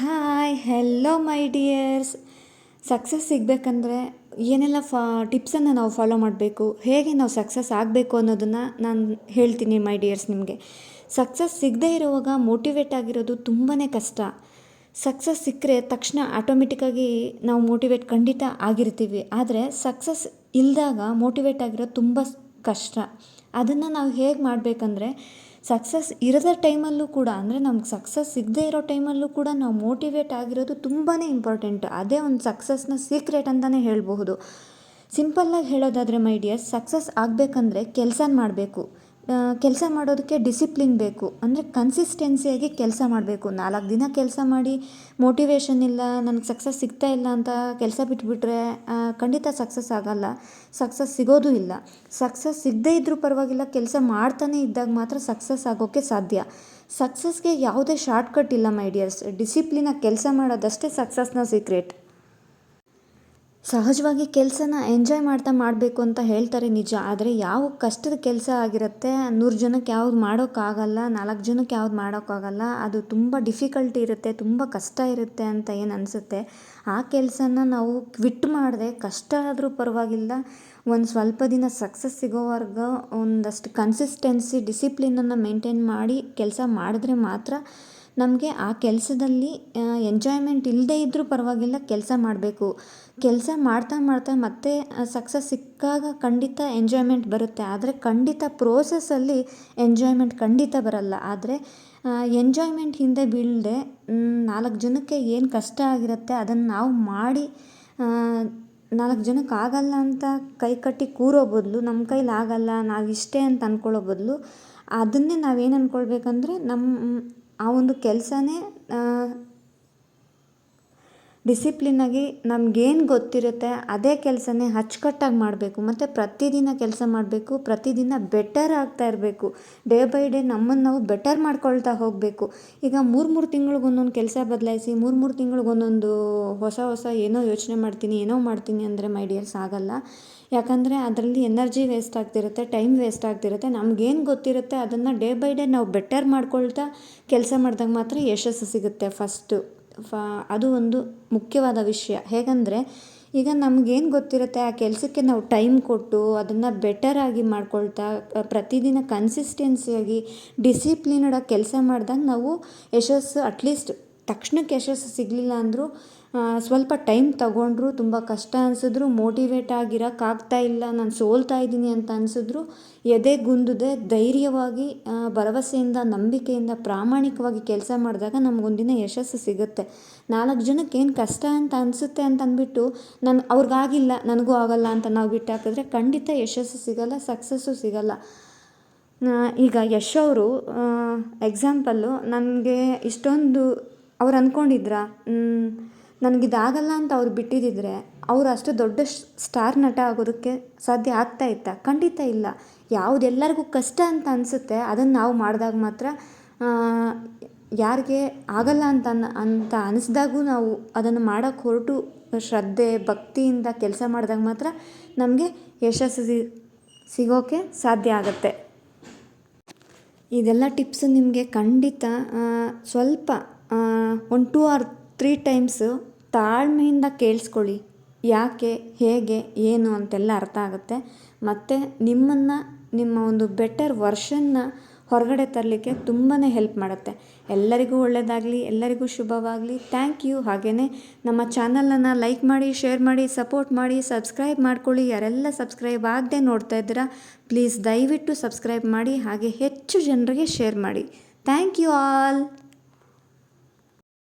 Hi hello my dears success ಸಿಗಬೇಕಂದ್ರೆ ಏನೆಲ್ಲ ಫಾ, ಟಿಪ್ಸನ್ನು ನಾವು ಫಾಲೋ ಮಾಡಬೇಕು, ಹೇಗೆ ನಾವು ಸಕ್ಸಸ್ ಆಗಬೇಕು ಅನ್ನೋದನ್ನು ನಾನು ಹೇಳ್ತೀನಿ ಮೈ ಡಿಯರ್ಸ್ ನಿಮಗೆ. ಸಕ್ಸಸ್ ಸಿಗದೇ ಇರುವಾಗ ಮೋಟಿವೇಟ್ ಆಗಿರೋದು ತುಂಬಾ ಕಷ್ಟ. ಸಕ್ಸಸ್ ಸಿಕ್ಕರೆ ತಕ್ಷಣ ಆಟೋಮೆಟಿಕ್ಕಾಗಿ ನಾವು ಮೋಟಿವೇಟ್ ಖಂಡಿತ ಆಗಿರ್ತೀವಿ. ಆದರೆ ಸಕ್ಸಸ್ ಇಲ್ಲದಾಗ ಮೋಟಿವೇಟ್ ಆಗಿರೋದು ತುಂಬ ಕಷ್ಟ. ಅದನ್ನು ನಾವು ಹೇಗೆ ಮಾಡಬೇಕಂದ್ರೆ ಸಕ್ಸಸ್ ಇರದ ಟೈಮಲ್ಲೂ ಕೂಡ, ಅಂದರೆ ನಮ್ಗೆ ಸಕ್ಸಸ್ ಸಿಗದೇ ಇರೋ ಟೈಮಲ್ಲೂ ಕೂಡ ನಾವು ಮೋಟಿವೇಟ್ ಆಗಿರೋದು ತುಂಬಾ ಇಂಪಾರ್ಟೆಂಟ್. ಅದೇ ಒಂದು ಸಕ್ಸಸ್ನ ಸೀಕ್ರೆಟ್ ಅಂತಲೇ ಹೇಳಬಹುದು. ಸಿಂಪಲ್ಲಾಗಿ ಹೇಳೋದಾದರೆ, ಮೈ ಡಿಯರ್, ಸಕ್ಸಸ್ ಆಗಬೇಕಂದ್ರೆ ಕೆಲಸ ಮಾಡಬೇಕು. ಕೆಲಸ ಮಾಡೋದಕ್ಕೆ ಡಿಸಿಪ್ಲಿನ್ ಬೇಕು. ಅಂದರೆ ಕನ್ಸಿಸ್ಟೆನ್ಸಿಯಾಗಿ ಕೆಲಸ ಮಾಡಬೇಕು. ನಾಲ್ಕು ದಿನ ಕೆಲಸ ಮಾಡಿ ಮೋಟಿವೇಶನ್ ಇಲ್ಲ, ನನಗೆ ಸಕ್ಸಸ್ ಸಿಗ್ತಾ ಇಲ್ಲ ಅಂತ ಕೆಲಸ ಬಿಟ್ಬಿಟ್ರೆ ಖಂಡಿತ ಸಕ್ಸಸ್ ಆಗೋಲ್ಲ. ಸಕ್ಸಸ್ ಸಿಗೋದು ಇಲ್ಲ. ಸಕ್ಸಸ್ ಸಿಗದೇ ಇದ್ದರೂ ಪರವಾಗಿಲ್ಲ, ಕೆಲಸ ಮಾಡ್ತಾನೆ ಇದ್ದಾಗ ಮಾತ್ರ ಸಕ್ಸಸ್ ಆಗೋಕ್ಕೆ ಸಾಧ್ಯ. ಸಕ್ಸಸ್ಗೆ ಯಾವುದೇ ಶಾರ್ಟ್ಕಟ್ ಇಲ್ಲ ಮೈ ಡಿಯರ್ಸ್ ಡಿಸಿಪ್ಲಿನಾಗಿ ಕೆಲಸ ಮಾಡೋದಷ್ಟೇ ಸಕ್ಸಸ್ನ ಸೀಕ್ರೆಟ್ ಸಹಜವಾಗಿ ಕೆಲಸನ ಎಂಜಾಯ್ ಮಾಡ್ತಾ ಮಾಡಬೇಕು ಅಂತ ಹೇಳ್ತಾರೆ ನಿಜ. ಆದರೆ ಯಾವ ಕಷ್ಟದ ಕೆಲಸ ಆಗಿರುತ್ತೆ, ನೂರು ಜನಕ್ಕೆ ಯಾವ್ದು ಮಾಡೋಕ್ಕಾಗಲ್ಲ, ನಾಲ್ಕು ಜನಕ್ಕೆ ಯಾವ್ದು ಮಾಡೋಕ್ಕಾಗಲ್ಲ, ಅದು ತುಂಬ ಡಿಫಿಕಲ್ಟಿ ಇರುತ್ತೆ, ತುಂಬ ಕಷ್ಟ ಇರುತ್ತೆ ಅಂತ ಏನು ಅನಿಸುತ್ತೆ? ಆ ಕೆಲಸನ ನಾವು ಕ್ವಿಟ್ ಮಾಡದೆ ಕಷ್ಟ ಆದರೂ ಪರವಾಗಿಲ್ಲ, ಒಂದು ಸ್ವಲ್ಪ ದಿನ ಸಕ್ಸಸ್ ಸಿಗೋವರೆಗೂ ಒಂದಷ್ಟು ಕನ್ಸಿಸ್ಟೆನ್ಸಿ ಡಿಸಿಪ್ಲಿನನ್ನು ಮೇಂಟೈನ್ ಮಾಡಿ ಕೆಲಸ ಮಾಡಿದ್ರೆ ಮಾತ್ರ ನಮಗೆ ಆ ಕೆಲಸದಲ್ಲಿ ಎಂಜಾಯ್ಮೆಂಟ್ ಇಲ್ಲದೇ ಇದ್ದರೂ ಪರವಾಗಿಲ್ಲ, ಕೆಲಸ ಮಾಡಬೇಕು. ಕೆಲಸ ಮಾಡ್ತಾ ಮಾಡ್ತಾ ಮತ್ತೆ ಸಕ್ಸಸ್ ಸಿಕ್ಕಾಗ ಖಂಡಿತ ಎಂಜಾಯ್ಮೆಂಟ್ ಬರುತ್ತೆ. ಆದರೆ ಖಂಡಿತ ಪ್ರೋಸೆಸ್ಸಲ್ಲಿ ಎಂಜಾಯ್ಮೆಂಟ್ ಖಂಡಿತ ಬರಲ್ಲ. ಆದರೆ ಎಂಜಾಯ್ಮೆಂಟ್ ಹಿಂದೆ ಬೀಳದೆ ನಾಲ್ಕು ಜನಕ್ಕೆ ಏನು ಕಷ್ಟ ಆಗಿರುತ್ತೆ ಅದನ್ನು ನಾವು ಮಾಡಿ ನಾಲ್ಕು ಜನಕ್ಕೆ ಆಗಲ್ಲ ಅಂತ ಕೈ ಕಟ್ಟಿ ಕೂರೋ ಬದಲು ನಮ್ಮ ಕೈಲಿ ಆಗಲ್ಲ, ನಾವು ಇಷ್ಟೇ ಅಂತ ಅಂದ್ಕೊಳ್ಳೋ ಬದಲು, ಅದನ್ನೇ ನಾವೇನು ಅಂದ್ಕೊಳ್ಬೇಕಂದ್ರೆ ನಮ್ಮ ಆ ಒಂದು ಕೆಲಸನೇ ಡಿಸಿಪ್ಲಿನಾಗಿ ನಮಗೇನು ಗೊತ್ತಿರುತ್ತೆ, ಅದೇ ಕೆಲಸನೇ ಅಚ್ಚುಕಟ್ಟಾಗಿ ಮಾಡಬೇಕು. ಮತ್ತು ಪ್ರತಿದಿನ ಕೆಲಸ ಮಾಡಬೇಕು, ಪ್ರತಿದಿನ ಬೆಟರ್ ಆಗ್ತಾ ಇರಬೇಕು. ಡೇ ಬೈ ಡೇ ನಮ್ಮನ್ನು ನಾವು ಬೆಟರ್ ಮಾಡ್ಕೊಳ್ತಾ ಹೋಗಬೇಕು. ಈಗ ಮೂರು ಮೂರು ತಿಂಗಳಿಗೊಂದೊಂದು ಕೆಲಸ ಬದಲಾಯಿಸಿ, ಮೂರು ಮೂರು ತಿಂಗಳಿಗೊಂದೊಂದು ಹೊಸ ಹೊಸ ಏನೋ ಯೋಚನೆ ಮಾಡ್ತೀನಿ, ಏನೋ ಮಾಡ್ತೀನಿ ಅಂದರೆ ಮೈ ಡಿಯರ್ಸ್ ಆಗಲ್ಲ. ಯಾಕಂದರೆ ಅದರಲ್ಲಿ ಎನರ್ಜಿ ವೇಸ್ಟ್ ಆಗ್ತಿರುತ್ತೆ ಟೈಮ್ ವೇಸ್ಟ್ ಆಗ್ತಿರುತ್ತೆ. ನಮಗೇನು ಗೊತ್ತಿರುತ್ತೆ, ಅದನ್ನು ಡೇ ಬೈ ಡೇ ನಾವು ಬೆಟರ್ ಮಾಡ್ಕೊಳ್ತಾ ಕೆಲಸ ಮಾಡಿದಾಗ ಮಾತ್ರ ಯಶಸ್ಸು ಸಿಗುತ್ತೆ ಫಸ್ಟು ಫ, ಅದು ಒಂದು ಮುಖ್ಯವಾದ ವಿಷಯ. ಹೇಗಂದರೆ, ಈಗ ನಮಗೇನು ಗೊತ್ತಿರುತ್ತೆ, ಆ ಕೆಲಸಕ್ಕೆ ನಾವು ಟೈಮ್ ಕೊಟ್ಟು ಅದನ್ನು ಬೆಟರಾಗಿ ಮಾಡ್ಕೊಳ್ತಾ ಪ್ರತಿದಿನ ಕನ್ಸಿಸ್ಟೆನ್ಸಿಯಾಗಿ ಡಿಸಿಪ್ಲಿನ್ಡಾಗಿ ಕೆಲಸ ಮಾಡಿದಾಗ ನಾವು ಯಶಸ್ಸು ಅಟ್ಲೀಸ್ಟ್ ತಕ್ಷಣಕ್ಕೆ ಯಶಸ್ಸು ಸಿಗಲಿಲ್ಲ ಅಂದರೂ ಸ್ವಲ್ಪ ಟೈಮ್ ತಗೊಂಡ್ರು ತುಂಬ ಕಷ್ಟ ಅನಿಸಿದ್ರು ಮೋಟಿವೇಟ್ ಆಗಿರೋಕ್ಕಾಗ್ತಾ ಇಲ್ಲ, ನಾನು ಸೋಲ್ತಾ ಇದ್ದೀನಿ ಅಂತ ಅನಿಸಿದ್ರು ಎದೆಗುಂದದೆ ಧೈರ್ಯವಾಗಿ ಭರವಸೆಯಿಂದ, ನಂಬಿಕೆಯಿಂದ, ಪ್ರಾಮಾಣಿಕವಾಗಿ ಕೆಲಸ ಮಾಡಿದಾಗ ನಮಗೊಂದಿನ ಯಶಸ್ಸು ಸಿಗುತ್ತೆ. ನಾಲ್ಕು ಜನಕ್ಕೆ ಏನು ಕಷ್ಟ ಅಂತ ಅನಿಸುತ್ತೆ ಅಂತ ಅಂದ್ಬಿಟ್ಟು, ನಾನು ಅವ್ರಿಗಾಗಿಲ್ಲ, ನನಗೂ ಆಗಲ್ಲ ಅಂತ ನಾವು ಬಿಟ್ಟಾಕಿದ್ರೆ ಖಂಡಿತ ಯಶಸ್ಸು ಸಿಗಲ್ಲ ಸಕ್ಸಸ್ಸು ಸಿಗಲ್ಲ. ಈಗ ಯಶ್ ಅವರು ಎಕ್ಸಾಂಪಲ್ಲು ನನಗೆ ಇಷ್ಟೊಂದು, ಅವ್ರು ಅಂದ್ಕೊಂಡಿದ್ರಾ ನನಗಿದಾಗಲ್ಲ ಅಂತ ಅವ್ರು ಬಿಟ್ಟಿದ್ದಿದ್ರೆ ಅವ್ರು ಅಷ್ಟು ದೊಡ್ಡ ಸ್ಟಾರ್ ನಟ ಆಗೋದಕ್ಕೆ ಸಾಧ್ಯ ಆಗ್ತಾ ಇತ್ತಾ? ಖಂಡಿತ ಇಲ್ಲ. ಯಾವ್ದು ಎಲ್ಲರಿಗೂ ಕಷ್ಟ ಅಂತ ಅನಿಸುತ್ತೆ, ಅದನ್ನು ನಾವು ಮಾಡಿದಾಗ ಮಾತ್ರ ಯಾರಿಗೆ ಆಗಲ್ಲ ಅಂತ ಅನ್, ಅಂತ ಅನಿಸ್ದಾಗೂ ನಾವು ಅದನ್ನು ಮಾಡೋಕ್ಕೆ ಹೊರಟು ಶ್ರದ್ಧೆ, ಭಕ್ತಿಯಿಂದ ಕೆಲಸ ಮಾಡಿದಾಗ ಮಾತ್ರ ನಮಗೆ ಯಶಸ್ಸು ಸಿಗೋಕ್ಕೆ ಸಾಧ್ಯ ಆಗುತ್ತೆ. ಇದೆಲ್ಲ ಟಿಪ್ಸು ನಿಮಗೆ ಖಂಡಿತ ಸ್ವಲ್ಪ ಒಂದು ಟೂ ಆರ್ ತ್ರೀ ಟೈಮ್ಸು ತಾಳ್ಮೆಯಿಂದ ಕೇಳಿಸ್ಕೊಳ್ಳಿ. ಯಾಕೆ, ಹೇಗೆ, ಏನು ಅಂತೆಲ್ಲ ಅರ್ಥ ಆಗುತ್ತೆ. ಮತ್ತು ನಿಮ್ಮನ್ನು, ನಿಮ್ಮ ಒಂದು ಬೆಟರ್ ವರ್ಷನ್ನ ಹೊರಗಡೆ ತರಲಿಕ್ಕೆ ತುಂಬಾ ಹೆಲ್ಪ್ ಮಾಡುತ್ತೆ. ಎಲ್ಲರಿಗೂ ಒಳ್ಳೆಯದಾಗಲಿ ಎಲ್ಲರಿಗೂ ಶುಭವಾಗಲಿ. ಥ್ಯಾಂಕ್ ಯು ಹಾಗೆಯೇ ನಮ್ಮ ಚಾನಲನ್ನು ಲೈಕ್ ಮಾಡಿ ಶೇರ್ ಮಾಡಿ ಸಪೋರ್ಟ್ ಮಾಡಿ ಸಬ್ಸ್ಕ್ರೈಬ್ ಮಾಡ್ಕೊಳ್ಳಿ. ಯಾರೆಲ್ಲ ಸಬ್ಸ್ಕ್ರೈಬ್ ಆಗದೆ ನೋಡ್ತಾ ಇದ್ದೀರಾ ಪ್ಲೀಸ್ ದಯವಿಟ್ಟು ಸಬ್ಸ್ಕ್ರೈಬ್ ಮಾಡಿ. ಹಾಗೆ ಹೆಚ್ಚು ಜನರಿಗೆ ಶೇರ್ ಮಾಡಿ. Thank you all